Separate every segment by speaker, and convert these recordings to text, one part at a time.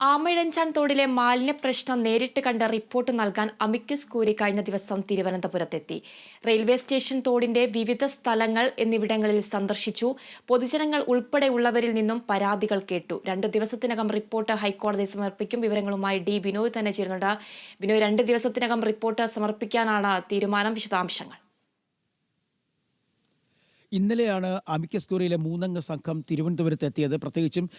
Speaker 1: ആമഴഞ്ചാൻ തോടിലെ മാലിന്യ പ്രശ്നം നേരിട്ട് കണ്ട് റിപ്പോർട്ട് നൽകാൻ അമിക്കസ് കൂരി കഴിഞ്ഞ ദിവസം തിരുവനന്തപുരത്തെത്തി. റെയിൽവേ സ്റ്റേഷൻ തോടിന്റെ വിവിധ സ്ഥലങ്ങൾ എന്നിവിടങ്ങളിൽ സന്ദർശിച്ചു. പൊതുജനങ്ങൾ ഉൾപ്പെടെയുള്ളവരിൽ നിന്നും പരാതികൾ കേട്ടു. രണ്ടു ദിവസത്തിനകം റിപ്പോർട്ട് ഹൈക്കോടതി സമർപ്പിക്കും വിവരങ്ങളുമായി ഡി. ബിനോയ് തന്നെ ചേരുന്നുണ്ട്. ബിനോയ് രണ്ട് ദിവസത്തിനകം റിപ്പോർട്ട് സമർപ്പിക്കാനാണ് തീരുമാനം. വിശദാംശങ്ങൾ.
Speaker 2: ഇന്നലെയാണ് അമിക്കസ് മൂന്നംഗ സംഘം തിരുവനന്തപുരത്ത് എത്തിയത്. പ്രത്യേകിച്ചും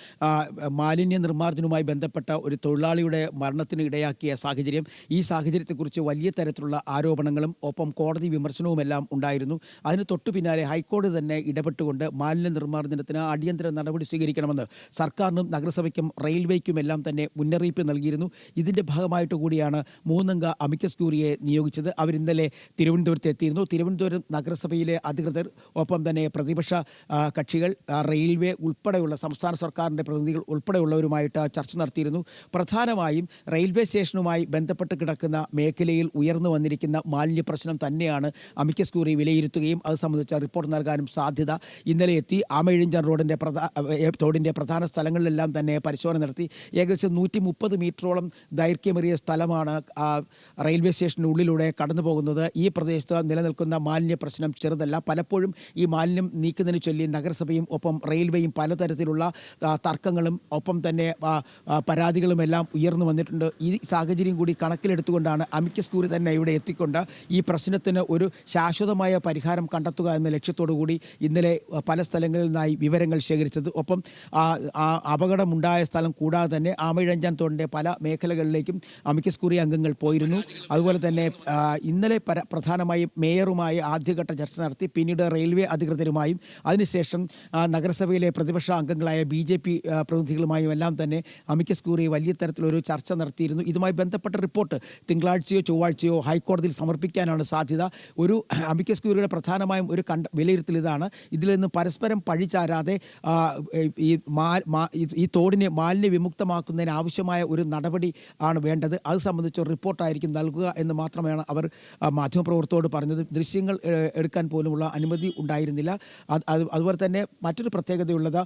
Speaker 2: മാലിന്യ നിർമ്മാർജനവുമായി ബന്ധപ്പെട്ട ഒരു തൊഴിലാളിയുടെ മരണത്തിന് ഇടയാക്കിയ സാഹചര്യം ഈ സാഹചര്യത്തെക്കുറിച്ച് വലിയ തരത്തിലുള്ള ആരോപണങ്ങളും ഒപ്പം കോടതി വിമർശനവുമെല്ലാം ഉണ്ടായിരുന്നു. അതിന് തൊട്ടു പിന്നാലെ ഹൈക്കോടതി തന്നെ ഇടപെട്ടുകൊണ്ട് മാലിന്യ നിർമ്മാർജനത്തിന് അടിയന്തര നടപടി സ്വീകരിക്കണമെന്ന് സർക്കാരിനും നഗരസഭയ്ക്കും റെയിൽവേക്കും എല്ലാം തന്നെ മുന്നറിയിപ്പ് നൽകിയിരുന്നു. ഇതിന്റെ ഭാഗമായിട്ട് കൂടിയാണ് മൂന്നംഗ അമിക്കസ് നിയോഗിച്ചത്. അവരിന്നലെ തിരുവനന്തപുരത്ത് എത്തിയിരുന്നു. തിരുവനന്തപുരം നഗരസഭയിലെ അധികൃതർ ഒപ്പം തന്നെ പ്രതിപക്ഷ കക്ഷികൾ റെയിൽവേ ഉൾപ്പെടെയുള്ള സംസ്ഥാന സർക്കാരിന്റെ പ്രതിനിധികൾ ഉൾപ്പെടെയുള്ളവരുമായിട്ട് ചർച്ച നടത്തിയിരുന്നു. പ്രധാനമായും റെയിൽവേ സ്റ്റേഷനുമായി ബന്ധപ്പെട്ട് കിടക്കുന്ന മേഖലയിൽ ഉയർന്നു വന്നിരിക്കുന്ന മാലിന്യ പ്രശ്നം തന്നെയാണ് അമിക്കസ് ക്യൂറി വിലയിരുത്തുകയും അത് സംബന്ധിച്ച റിപ്പോർട്ട് നൽകാനും സാധ്യത ഇന്നലെ എത്തി. ആമയിഴിഞ്ചൻ റോഡിന്റെ പ്രധാ ഏ, തോടിന്റെ പ്രധാന സ്ഥലങ്ങളിലെല്ലാം തന്നെ പരിശോധന നടത്തി. ഏകദേശം നൂറ്റി മുപ്പത് മീറ്ററോളം ദൈർഘ്യമേറിയ സ്ഥലമാണ് റെയിൽവേ സ്റ്റേഷനുള്ളിലൂടെ കടന്നു പോകുന്നത് ഈ പ്രദേശത്ത് നിലനിൽക്കുന്ന മാലിന്യ പ്രശ്നം ചെറുതല്ല. പലപ്പോഴും ഈ മാലിന്യം നീക്കുന്നതിന് ചൊല്ലി നഗരസഭയും ഒപ്പം റെയിൽവേയും പലതരത്തിലുള്ള തർക്കങ്ങളും ഒപ്പം തന്നെ പരാതികളും എല്ലാം ഉയർന്നു വന്നിട്ടുണ്ട്. ഈ സാഹചര്യം കൂടി കണക്കിലെടുത്തുകൊണ്ടാണ് അമിക്കസ് സ്കൂറി തന്നെ ഇവിടെ എത്തിക്കൊണ്ട് ഈ പ്രശ്നത്തിന് ഒരു ശാശ്വതമായ പരിഹാരം കണ്ടെത്തുക എന്ന ലക്ഷ്യത്തോടു കൂടി ഇന്നലെ പല സ്ഥലങ്ങളിൽ നിന്നായി വിവരങ്ങൾ ശേഖരിച്ചത്. ഒപ്പം അപകടമുണ്ടായ സ്ഥലം കൂടാതെ തന്നെ ആമയിഴഞ്ചാൻ തോടിന്റെ പല മേഖലകളിലേക്കും അമിക്കസ് സ്കൂറി അംഗങ്ങൾ പോയിരുന്നു. അതുപോലെ തന്നെ ഇന്നലെ പ്രധാനമായും മേയറുമായി ആദ്യഘട്ട ചർച്ച നടത്തി. പിന്നീട് റെയിൽവേ അധികൃതരുമായും അതിനുശേഷം നഗരസഭയിലെ പ്രതിപക്ഷ അംഗങ്ങളായ ബി ജെ പി പ്രതിനിധികളുമായും എല്ലാം തന്നെ അമിക്കസ് ക്യൂറി വലിയ തരത്തിലൊരു ചർച്ച നടത്തിയിരുന്നു. ഇതുമായി ബന്ധപ്പെട്ട റിപ്പോർട്ട് തിങ്കളാഴ്ചയോ ചൊവ്വാഴ്ചയോ ഹൈക്കോടതിയിൽ സമർപ്പിക്കാനാണ് സാധ്യത. ഒരു അമിക്കസ് ക്യൂറിയുടെ പ്രധാനമായും ഒരു കണ്ട വിലയിരുത്തൽ ഇതാണ്. ഇതിൽ നിന്ന് പരസ്പരം പഴിചാരാതെ ആ, ഈ ഈ- തോടിനെ മാലിന്യ വിമുക്തമാക്കുന്നതിന് ആവശ്യമായ ഒരു നടപടി ആണ് വേണ്ടത്. അത് സംബന്ധിച്ച് ഒരു റിപ്പോർട്ടായിരിക്കും നൽകുക എന്ന് മാത്രമാണ് അവർ മാധ്യമപ്രവർത്തകരോട് പറഞ്ഞത്. ദൃശ്യങ്ങൾ എടുക്കാൻ പോലുമുള്ള അനുമതി ഉണ്ടായിരുന്നില്ല. അത് അത് അതുപോലെ തന്നെ മറ്റൊരു പ്രത്യേകതയുള്ളത്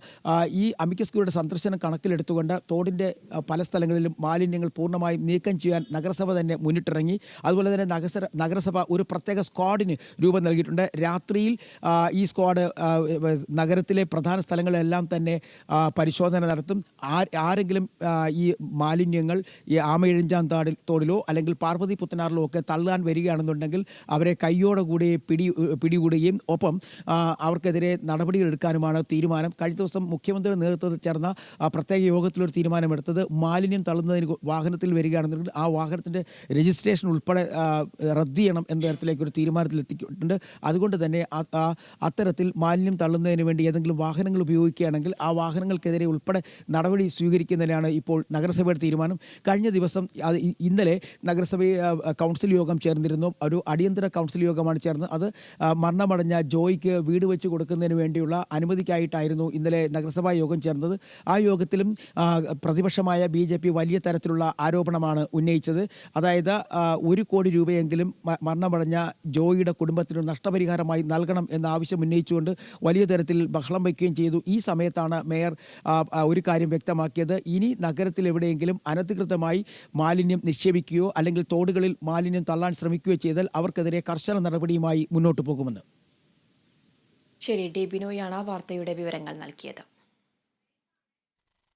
Speaker 2: ഈ അമിക്കസ് സന്ദർശനം കണക്കിലെടുത്തുകൊണ്ട് തോടിന്റെ പല സ്ഥലങ്ങളിലും മാലിന്യങ്ങൾ പൂർണമായും നീക്കം ചെയ്യാൻ നഗരസഭ തന്നെ മുന്നിട്ടിറങ്ങി. അതുപോലെ തന്നെ നഗരസഭ നഗരസഭ ഒരു പ്രത്യേക സ്ക്വാഡിന് രൂപം നൽകിയിട്ടുണ്ട്. രാത്രിയിൽ ഈ സ്ക്വാഡ് നഗരത്തിലെ പ്രധാന സ്ഥലങ്ങളിലെല്ലാം തന്നെ പരിശോധന നടത്തും. ആരെങ്കിലും ഈ മാലിന്യങ്ങൾ ഈ ആമയിഴഞ്ചാൻ താടിൽ തോടിലോ അല്ലെങ്കിൽ പാർവതി പുത്തനാറിലോ ഒക്കെ തള്ളാൻ വരികയാണെന്നുണ്ടെങ്കിൽ അവരെ കയ്യോടെ കൂടി പിടി പിടികൂടുകയും ഒപ്പം അവർക്കെതിരെ നടപടികൾ എടുക്കാനുമാണ് തീരുമാനം. കഴിഞ്ഞ ദിവസം മുഖ്യമന്ത്രിയുടെ നേതൃത്വത്തിൽ ചേർന്ന പ്രത്യേക യോഗത്തിലൊരു തീരുമാനമെടുത്തത് മാലിന്യം തള്ളുന്നതിന് വാഹനത്തിൽ വരികയാണെന്നുണ്ടെങ്കിൽ ആ വാഹനത്തിന്റെ രജിസ്ട്രേഷൻ ഉൾപ്പെടെ റദ്ദ് ചെയ്യണം എന്ന തരത്തിലേക്ക് ഒരു അതുകൊണ്ട് തന്നെ അത്തരത്തിൽ മാലിന്യം തള്ളുന്നതിന് വേണ്ടി ഏതെങ്കിലും വാഹനങ്ങൾ ഉപയോഗിക്കുകയാണെങ്കിൽ ആ വാഹനങ്ങൾക്കെതിരെ ഉൾപ്പെടെ നടപടി സ്വീകരിക്കുന്നതിനാണ് ഇപ്പോൾ നഗരസഭയുടെ തീരുമാനം. കഴിഞ്ഞ ദിവസം ഇന്നലെ നഗരസഭ കൗൺസിൽ യോഗം ചേർന്നിരുന്നു. ഒരു അടിയന്തര കൗൺസിൽ യോഗമാണ് ചേർന്നത്. അത് മരണമടഞ്ഞ ജോയിക്ക് വീട് വെച്ച് കൊടുക്കുന്നതിന് വേണ്ടിയുള്ള അനുമതിക്കായിട്ടായിരുന്നു ഇന്നലെ നഗരസഭാ യോഗം ചേർന്നത്. ആ യോഗത്തിലും പ്രതിപക്ഷമായ ബി വലിയ തരത്തിലുള്ള ആരോപണമാണ് ഉന്നയിച്ചത്. അതായത് ഒരു കോടി രൂപയെങ്കിലും മരണമടഞ്ഞ ജോയിയുടെ കുടുംബത്തിന് നഷ്ടപരിഹാരമായി നൽകണം എന്ന ആവശ്യം ഉന്നയിച്ചുകൊണ്ട് വലിയ തരത്തിൽ ബഹളം വയ്ക്കുകയും ചെയ്തു. ഈ സമയത്താണ് മേയർ ഒരു കാര്യം വ്യക്തമാക്കിയത്. ഇനി നഗരത്തിൽ എവിടെയെങ്കിലും അനധികൃതമായി മാലിന്യം നിക്ഷേപിക്കുകയോ അല്ലെങ്കിൽ തോടുകളിൽ മാലിന്യം തള്ളാൻ ശ്രമിക്കുകയോ ചെയ്താൽ അവർക്കെതിരെ കർശന നടപടിയുമായി മുന്നോട്ട് പോകുമെന്ന്.
Speaker 1: ശരി ഡി ബിനോയാണ് വാർത്തയുടെ വിവരങ്ങൾ നൽകിയത്.